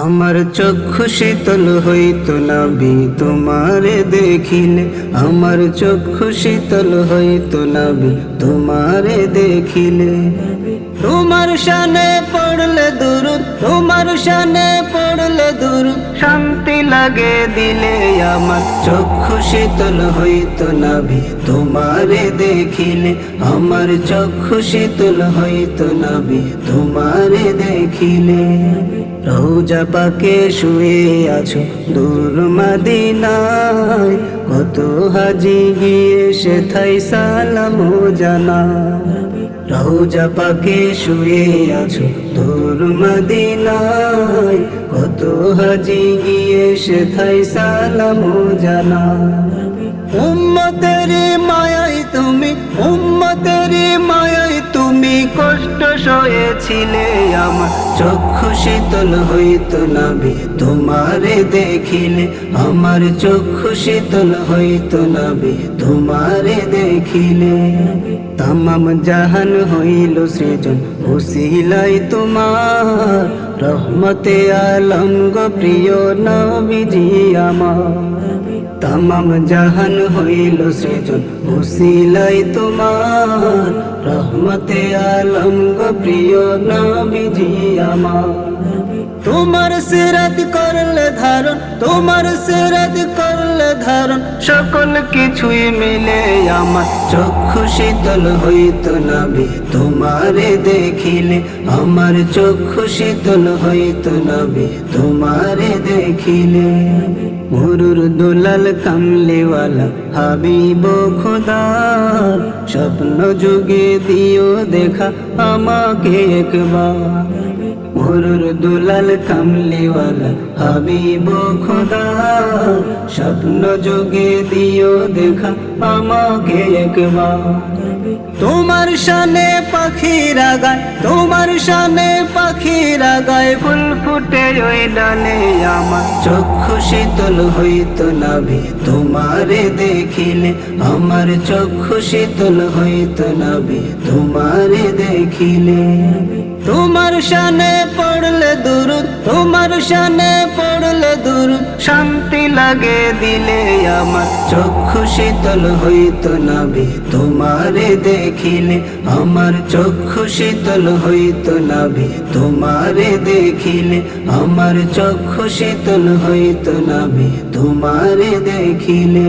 আমার চক্ষু শীতল হইত নাবি তোমারে দেখিলে। আমার চক্ষু শীতল হইত নাবি তোমারে দেখিলে। তোমার সানে পড়লে দূর তোমার সানে পড়লে দূর শান্তি লাগে দিলে আমার চক্ষু শীতল হইত নাবি তোমারে দেখিলে আমার চক্ষু শীতল হইত নাবি তোমারে দেখিলে রোজা পাকে শুয়ে আছো দূর মাদিনায়। কত হাজি গিয়ে সেথাই সালাম জানা রোজা পাকে শুয়ে আছো দূর মদিনায়। কত হাজি গিয়ে সেথাই সালাম জানা। উম্মতেরি মায়াই তুমি, উম্মতেরি মায়াই তুমি কষ্ট সয়েছিলে আমার। চক্ষু শীতল হইত নাবি, তোমারে দেখিলে আমার চক্ষু শীতল হইত নাবি, তোমারে দেখিলে। তামাম জাহান হইল সৃজন হুসিলাই তোমার রহমতে আলম গো প্রিয় নবীজি আমার। তমাম জাহান হইল সৃজন হুসিলাই তোমার। রহমতে আলম গো প্রিয় নবীজি আমার। তোমার সিরাত করলে ধারণ, তোমার সিরাত করলে ধারণ। সকল কিছুই মিলে আমার চক্ষু শীতল হইত নাবি, তোমারে দেখিলে আমার চক্ষু শীতল হইত নাবি, তোমারে দেখিলে। মুরুর দুলাল কামলিওয়ালা, হাবিব খোদার, স্বপ্ন যুগে দিও দেখা আমাকে একবার। মুরুর দুলাল কামলিওয়ালা হাবিব খোদা। স্বপ্ন যোগে দিও দেখা আমাকে একবার। তোমার শানে পাখিরা গায়, তোমার শানে পাখিরা গায়, ফুল ফুটে ওই ডালে আমার চক্ষু শীতল হইত নাভি, তোমারে দেখিলে আমার চক্ষু শীতল হইত নাভি, তোমারে দেখিলে। তোমার শানে পড়লে দূর তোমার শানে পড়লে শান্তি লাগে দিলে আমার চক্ষু শীতল হইত নাবি। তোমারে দেখিলে আমার চক্ষু শীতল হইত নাবি। তোমারে দেখিলে আমার চক্ষু শীতল হইত নাবি। তোমারে দেখিলে